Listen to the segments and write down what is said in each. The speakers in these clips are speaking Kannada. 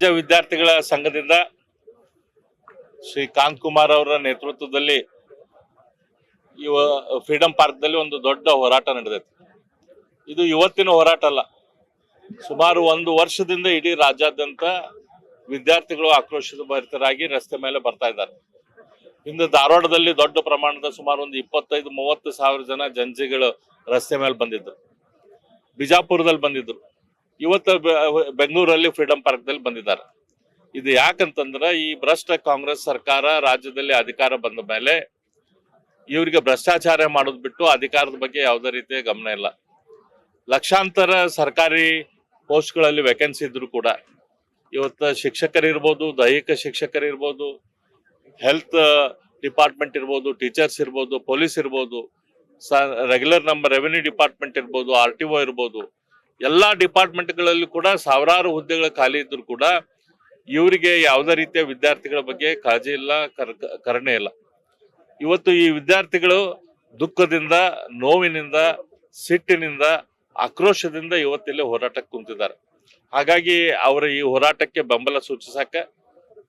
ರಾಜ್ಯ ವಿದ್ಯಾರ್ಥಿಗಳ ಸಂಘದಿಂದ ಶ್ರೀ ಕಾಂತ್ ಕುಮಾರ್ ಅವರ ನೇತೃತ್ವದಲ್ಲಿ ಇವ ಫ್ರೀಡಂ ಪಾರ್ಕ್ದಲ್ಲಿ ಒಂದು ದೊಡ್ಡ ಹೋರಾಟ ನಡೆದೈತಿ. ಇದು ಇವತ್ತಿನ ಹೋರಾಟ ಅಲ್ಲ. ಸುಮಾರು ಒಂದು ವರ್ಷದಿಂದ ಇಡೀ ರಾಜ್ಯಾದ್ಯಂತ ವಿದ್ಯಾರ್ಥಿಗಳು ಆಕ್ರೋಶದ ಭರಿತರಾಗಿ ರಸ್ತೆ ಮೇಲೆ ಬರ್ತಾ ಇದ್ದಾರೆ. ಇಂದು ಧಾರವಾಡದಲ್ಲಿ ದೊಡ್ಡ ಪ್ರಮಾಣದ ಸುಮಾರು ಒಂದು ಇಪ್ಪತ್ತೈದು, ಮೂವತ್ತು ಸಾವಿರ ಜನ ಜಂಜಿಗಳು ರಸ್ತೆ ಮೇಲೆ ಬಂದಿದ್ರು. ಬಿಜಾಪುರದಲ್ಲಿ ಬಂದಿದ್ರು. ಇವತ್ತು ಬೆಂಗಳೂರಲ್ಲಿ ಫ್ರೀಡಂ ಪಾರ್ಕ್ದಲ್ಲಿ ಬಂದಿದ್ದಾರೆ. ಇದು ಯಾಕಂತಂದ್ರೆ ಈ ಭ್ರಷ್ಟ ಕಾಂಗ್ರೆಸ್ ಸರ್ಕಾರ ರಾಜ್ಯದಲ್ಲಿ ಅಧಿಕಾರ ಬಂದ ಮೇಲೆ ಇವರಿಗೆ ಭ್ರಷ್ಟಾಚಾರ ಮಾಡೋದು ಬಿಟ್ಟು ಅಧಿಕಾರದ ಬಗ್ಗೆ ಯಾವುದೇ ರೀತಿಯ ಗಮನ ಇಲ್ಲ. ಲಕ್ಷಾಂತರ ಸರ್ಕಾರಿ ಪೋಸ್ಟ್ಗಳಲ್ಲಿ ವೇಕೆನ್ಸಿ ಇದ್ರು ಕೂಡ ಇವತ್ತು ಶಿಕ್ಷಕರಿರ್ಬೋದು, ದೈಹಿಕ ಶಿಕ್ಷಕರಿರ್ಬೋದು ಹೆಲ್ತ್ ಡಿಪಾರ್ಟ್ಮೆಂಟ್ ಇರ್ಬೋದು ಟೀಚರ್ಸ್ ಇರ್ಬೋದು ಪೊಲೀಸ್ ಇರ್ಬೋದು, ಸ ರೆಗ್ಯುಲರ್ ನಮ್ಮ ರೆವೆನ್ಯೂ ಡಿಪಾರ್ಟ್ಮೆಂಟ್ ಇರ್ಬೋದು ಆರ್ ಟಿ ಇರ್ಬೋದು ಎಲ್ಲಾ ಡಿಪಾರ್ಟ್ಮೆಂಟ್ಗಳಲ್ಲೂ ಕೂಡ ಸಾವಿರಾರು ಹುದ್ದೆಗಳು ಖಾಲಿ ಇದ್ರು ಕೂಡ ಇವರಿಗೆ ಯಾವುದೇ ರೀತಿಯ ವಿದ್ಯಾರ್ಥಿಗಳ ಬಗ್ಗೆ ಕಾಳಜಿ ಇಲ್ಲ, ಕರ್, ಕರುಣೆ ಇಲ್ಲ. ಇವತ್ತು ಈ ವಿದ್ಯಾರ್ಥಿಗಳು ದುಃಖದಿಂದ, ನೋವಿನಿಂದ, ಸಿಟ್ಟಿನಿಂದ, ಆಕ್ರೋಶದಿಂದ ಇವತ್ತಿಲ್ಲಿ ಹೋರಾಟಕ್ಕೆ ಕುಂತಿದ್ದಾರೆ. ಹಾಗಾಗಿ ಅವರ ಈ ಹೋರಾಟಕ್ಕೆ ಬೆಂಬಲ ಸೂಚಿಸಕ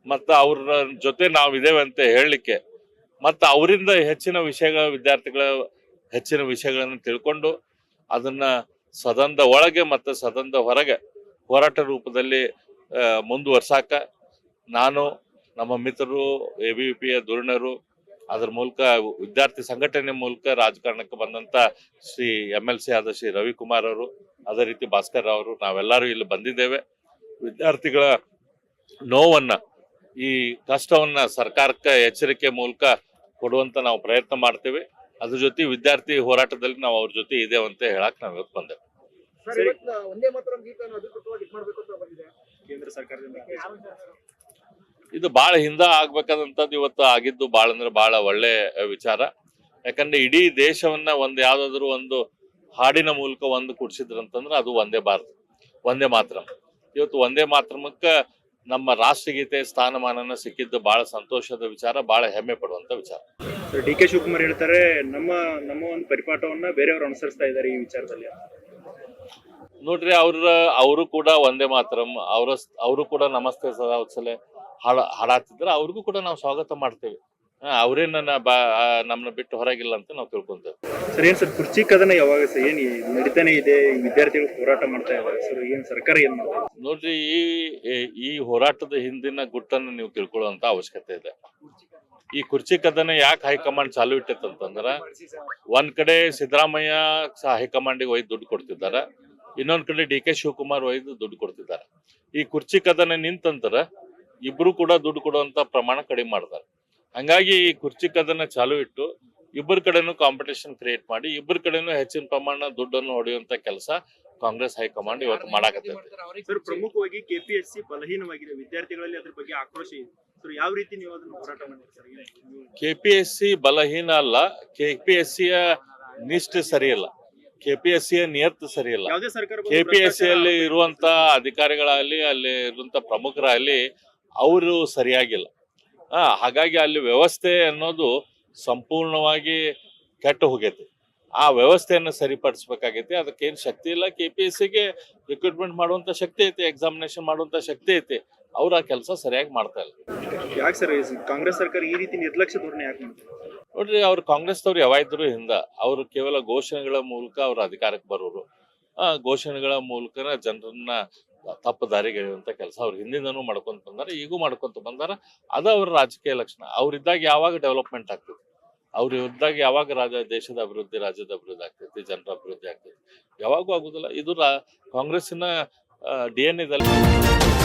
ಮತ್ತು ಅವ್ರ ಜೊತೆ ನಾವು ಇದ್ದೇವೆ ಅಂತ ಹೇಳಲಿಕ್ಕೆ ಮತ್ತು ಅವರಿಂದ ಹೆಚ್ಚಿನ ವಿಷಯಗಳ ವಿದ್ಯಾರ್ಥಿಗಳ ಹೆಚ್ಚಿನ ವಿಷಯಗಳನ್ನು ತಿಳ್ಕೊಂಡು ಅದನ್ನ ಸದನದ ಒಳಗೆ ಮತ್ತು ಸದನದ ಹೊರಗೆ ಹೋರಾಟ ರೂಪದಲ್ಲಿ ಮುಂದುವರ್ಸಾಕ ನಾನು, ನಮ್ಮ ಮಿತ್ರರು, ಎ ಬಿ ಪಿಯ ಧುರಣರು ಅದ್ರ ಮೂಲಕ ವಿದ್ಯಾರ್ಥಿ ಸಂಘಟನೆ ಮೂಲಕ ರಾಜಕಾರಣಕ್ಕೆ ಬಂದಂತ ಶ್ರೀ ಎಂ ಎಲ್ ಸಿ ಆದ ಶ್ರೀ ರವಿಕುಮಾರ್ ಅವರು, ಅದೇ ರೀತಿ ಭಾಸ್ಕರ್ ಅವರು, ನಾವೆಲ್ಲರೂ ಇಲ್ಲಿ ಬಂದಿದ್ದೇವೆ. ವಿದ್ಯಾರ್ಥಿಗಳ ನೋವನ್ನ, ಈ ಕಷ್ಟವನ್ನ ಸರ್ಕಾರಕ್ಕೆ ಎಚ್ಚರಿಕೆ ಮೂಲಕ ಕೊಡುವಂತ ನಾವು ಪ್ರಯತ್ನ ಮಾಡ್ತೇವೆ. ಅದ್ರ ಜೊತೆ ವಿದ್ಯಾರ್ಥಿ ಹೋರಾಟದಲ್ಲಿ ನಾವು ಅವ್ರ ಜೊತೆ ಇದೇವೆ ಅಂತ ಹೇಳಕ್ ನಾವು ಇವತ್ತು ಬಂದೇವೆ. ಸರ್ ಇವತ್ತು ಒಂದೇ ಮಾತ್ರ ಗೀತವನ್ನು ಅಧಿಕೃತವಾಗಿ ಇದು ಬಾಳ ಅಂತ ಬಂದಿದೆ. ಕೇಂದ್ರ ಸರ್ಕಾರದಿಂದ ಇದು ಬಹಳ ಹಿಂದ ಆಗ್ಬೇಕಾದಂತದ್ದು ಇವತ್ತು ಆಗಿದ್ದು ಬಹಳ ಅಂದ್ರೆ ಬಹಳ ಒಳ್ಳೆ ವಿಚಾರ. ಯಾಕಂದ್ರೆ ಇಡೀ ದೇಶವನ್ನ ಒಂದ್ ಯಾವ್ದಾದ್ರು ಒಂದು ಹಾಡಿನ ಮೂಲಕ ಒಂದು ಕುಡ್ಸಿದ್ರಂತಂದ್ರೆ ಅದು ಒಂದೇ ಭಾರತ ಒಂದೇ ಮಾತ್ರ. ಇವತ್ತು ಒಂದೇ ಮಾತ್ರಮಕ್ಕ ನಮ್ಮ ರಾಷ್ಟ್ರಗೀತೆ ಸ್ಥಾನಮಾನನ ಸಿಕ್ಕಿದ್ದು ಬಹಳ ಸಂತೋಷದ ವಿಚಾರ ಬಹಳ ಹೆಮ್ಮೆ ಪಡುವಂತ ವಿಚಾರ. ಡಿ ಕೆ ಶಿವಕುಮಾರ್ ಹೇಳ್ತಾರೆ ನಮ್ಮ ನಮ್ಮ ಒಂದು ಪರಿಪಾಠವನ್ನ ಬೇರೆಯವರು ಅನುಸರಿಸ್ತಾ ಇದ್ದಾರೆ ಈ ವಿಚಾರದಲ್ಲಿ ನೋಡ್ರಿ ಅವ್ರ ಅವರು ಕೂಡ ಒಂದೇ ಮಾತ್ರ. ಅವ್ರ ಅವರು ಕೂಡ ನಮಸ್ತೆ ಸದಾ ಹಾಡ ಹಾಡಾತಿದ್ರೆ. ಅವ್ರಿಗೂ ಕೂಡ ನಾವು ಸ್ವಾಗತ ಮಾಡ್ತೇವೆ. ಹಾ, ಅವ್ರೇನ್ ನನ್ನ ಬಾ ನಮ್ನ ಬಿಟ್ಟು ಹೊರಗಿಲ್ಲ ಅಂತ ನಾವು ತಿಳ್ಕೊಂತೇವೆ. ಸರ್ ಏನ್ ಸರ್ ಕುರ್ಚಿ ಕದನ ಯಾವಾಗ ಸರ್ ಏನ್ ನಡೀತಾನೆ ಇದೆ ವಿದ್ಯಾರ್ಥಿಗಳು ಹೋರಾಟ ಮಾಡ್ತಾ ಇದ್ದಾರೆ ಸರ್ ಏನ್ ಸರ್ಕಾರ ಏನ್ ಮಾಡ್ತಾರೆ ನೋಡ್ರಿ ಈ ಈ- ಹೋರಾಟದ ಹಿಂದಿನ ಗುಟ್ಟನ್ನು ನೀವು ತಿಳ್ಕೊಳ್ಳುವಂತ ಅವಶ್ಯಕತೆ ಇದೆ. ಈ ಕುರ್ಚಿ ಕದನ ಯಾಕೆ ಹೈಕಮಾಂಡ್ ಚಾಲು ಇಟ್ಟೈತಂತಂದ್ರ ಒಂದ್ ಕಡೆ ಸಿದ್ದರಾಮಯ್ಯ ಹೈಕಮಾಂಡಿಗೆ ಒಯ್ದು ದುಡ್ಡು ಕೊಡ್ತಿದ್ದಾರೆ ಇನ್ನೊಂದ್ ಕಡೆ ಡಿ ಕೆ ಶಿವಕುಮಾರ್ ಒಯ್ದು ದುಡ್ಡು ಕೊಡ್ತಿದ್ದಾರೆ. ಈ ಕುರ್ಚಿ ಕದನ ನಿಂತಂತರ ಇಬ್ರು ಕೂಡ ದುಡ್ಡು ಕೊಡುವಂತ ಪ್ರಮಾಣ ಕಡಿಮೆ ಮಾಡ್ತಾರೆ. ಹಂಗಾಗಿ ಈ ಕುರ್ಚಿ ಕದನ ಚಾಲು ಇಟ್ಟು ಇಬ್ಬರ ಕಡೆನೂ ಕಾಂಪಿಟೇಷನ್ ಕ್ರಿಯೇಟ್ ಮಾಡಿ ಇಬ್ಬರ ಕಡೆನೂ ಹೆಚ್ಚಿನ ಪ್ರಮಾಣ ದುಡ್ಡನ್ನು ಹೊಡೆಯುವಂತ ಕೆಲಸ ಕಾಂಗ್ರೆಸ್ ಹೈಕಮಾಂಡ್ ಇವತ್ತು ಮಾಡಾಕತ್ತೈತಿ. ಸರ್ ಪ್ರಮುಖವಾಗಿ ಕೆಪಿಎಸ್ಸಿ ಬಲಹೀನವಾಗಿದೆ. ವಿದ್ಯಾರ್ಥಿಗಳಲ್ಲಿ ಅದ್ರ ಬಗ್ಗೆ ಆಕ್ರೋಶ ಇದೆ. ಸರ್ ಯಾವ ರೀತಿ ನೀವು ಅದನ್ನ ಹೋರಾಟ ಮಾಡಿದ್ರಿ ಕೆಪಿಎಸ್ಸಿ ಬಲಹೀನ ಅಲ್ಲ ಕೆಪಿಎಸ್ಸಿಯ ನಿಷ್ಠೆ ಸರಿಯಿಲ್ಲ. ಕೆಪಿಎಸ್ಸಿಯ ನಿಯತ್ತು ಸರಿಯಲ್ಲ. ಯಾವುದೇ ಸರ್ಕಾರ ಬಂದು ಕೆಪಿಎಸ್ಸಿ ಅಲ್ಲಿ ಇರುವಂತ ಅಧಿಕಾರಿಗಳಾಗಲಿ ಅಲ್ಲಿ ಇರುವಂತ ಪ್ರಮುಖರಾಗಲಿ ಅವರು ಸರಿಯಾಗಿಲ್ಲ. ಹಾಗಾಗಿ ಅಲ್ಲಿ ವ್ಯವಸ್ಥೆ ಅನ್ನೋದು ಸಂಪೂರ್ಣವಾಗಿ ಕೆಟ್ಟು ಹೋಗೈತಿ. ಆ ವ್ಯವಸ್ಥೆಯನ್ನು ಸರಿಪಡಿಸ್ಬೇಕಾಗೈತಿ. ಅದಕ್ಕೇನು ಶಕ್ತಿ ಇಲ್ಲ. ಕೆ ಪಿ ಎಸ್ ಸಿಗೆ ರಿಕ್ರೂಟ್ಮೆಂಟ್ ಮಾಡುವಂತ ಶಕ್ತಿ ಐತಿ ಎಕ್ಸಾಮಿನೇಷನ್ ಮಾಡುವಂತ ಶಕ್ತಿ ಐತಿ. ಅವ್ರು ಆ ಕೆಲಸ ಸರಿಯಾಗಿ ಮಾಡ್ತಾ ಇಲ್ಲ. ಯಾಕೆ ಸರ್ ಕಾಂಗ್ರೆಸ್ ಸರ್ಕಾರ ಈ ರೀತಿ ನಿರ್ಲಕ್ಷ್ಯ ಧೋರಣೆ ಯಾಕೆ ಮಾಡ್ತಾರೆ ನೋಡ್ರಿ ಅವ್ರು ಕಾಂಗ್ರೆಸ್ದವ್ರು ಯಾವಾಗಿದ್ರು ಹಿಂದ ಅವರು ಕೇವಲ ಘೋಷಣೆಗಳ ಮೂಲಕ ಅವ್ರ ಅಧಿಕಾರಕ್ಕೆ ಬರೋರು. ಆ ಘೋಷಣೆಗಳ ಮೂಲಕ ಜನರನ್ನ ತಪ್ಪು ದಾರಿಗೆ ಎಳೆಯುವಂತ ಕೆಲಸ ಅವ್ರು ಹಿಂದಿಂದನೂ ಮಾಡ್ಕೊಂತ ಬಂದಾರ, ಈಗೂ ಮಾಡ್ಕೊಂತ ಬಂದಾರ. ಅದ ಅವ್ರ ರಾಜಕೀಯ ಲಕ್ಷಣ. ಅವ್ರಿದ್ದಾಗ ಯಾವಾಗ ಡೆವಲಪ್ಮೆಂಟ್ ಆಗ್ತದೆ? ಅವ್ರ ಇದ್ದಾಗ ಯಾವಾಗ ರಾಜ, ದೇಶದ ಅಭಿವೃದ್ಧಿ, ರಾಜ್ಯದ ಅಭಿವೃದ್ಧಿ ಆಗ್ತೈತಿ, ಜನರ ಅಭಿವೃದ್ಧಿ ಆಗ್ತೈತಿ? ಯಾವಾಗೂ ಆಗುದಿಲ್ಲ. ಇದು ರಾ- ಕಾಂಗ್ರೆಸ್ಸಿನ ಡಿ ಎನ್ ಎದಲ್ಲಿ